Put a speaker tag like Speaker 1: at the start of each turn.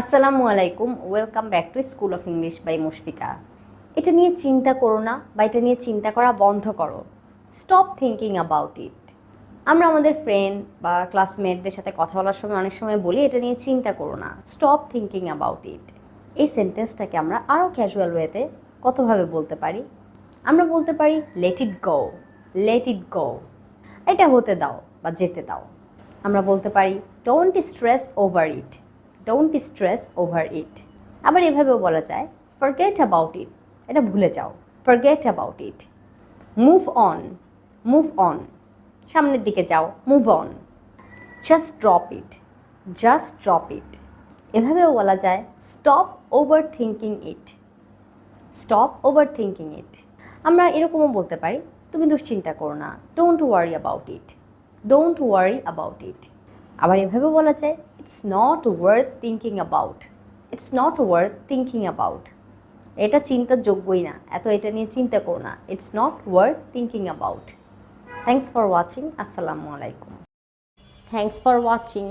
Speaker 1: আসসালামু আলাইকুম welcome back to school of English by Mushfika. এটা নিয়ে চিন্তা করো না বা এটা নিয়ে চিন্তা করা বন্ধ করো। স্টপ থিঙ্কিং অ্যাবাউট ইট আমরা আমাদের ফ্রেন্ড বা ক্লাসমেটদের সাথে কথা বলার সময় অনেক সময় বলি, এটা নিয়ে চিন্তা করো না। স্টপ থিঙ্কিং অ্যাবাউট ইট এই সেন্টেন্সটাকে আমরা আরও ক্যাজুয়াল ওয়েতে কতভাবে বলতে পারি? আমরা বলতে পারি let it go let it গো এটা হতে দাও বা যেতে দাও। আমরা বলতে পারি don't stress over it don't stress over it আবার এভাবেও বলা যায় ফরগেট অ্যাবাউট ইট এটা ভুলে যাও forget about it move on move on সামনের দিকে যাও move on just drop it just drop it এভাবেও বলা যায় stop overthinking it stop overthinking it আমরা এরকমও বলতে পারি, তুমি দুশ্চিন্তা করো না don't worry about it don't worry about it আবার এভাবে বলা যায় it's not worth thinking about it's not worth thinking about এটা চিন্তার যোগ্যই না। এত এটা নিয়ে চিন্তা করো না। It's not worth thinking about thanks for watching আসসালামু আলাইকুম থ্যাংকস ফর ওয়াচিং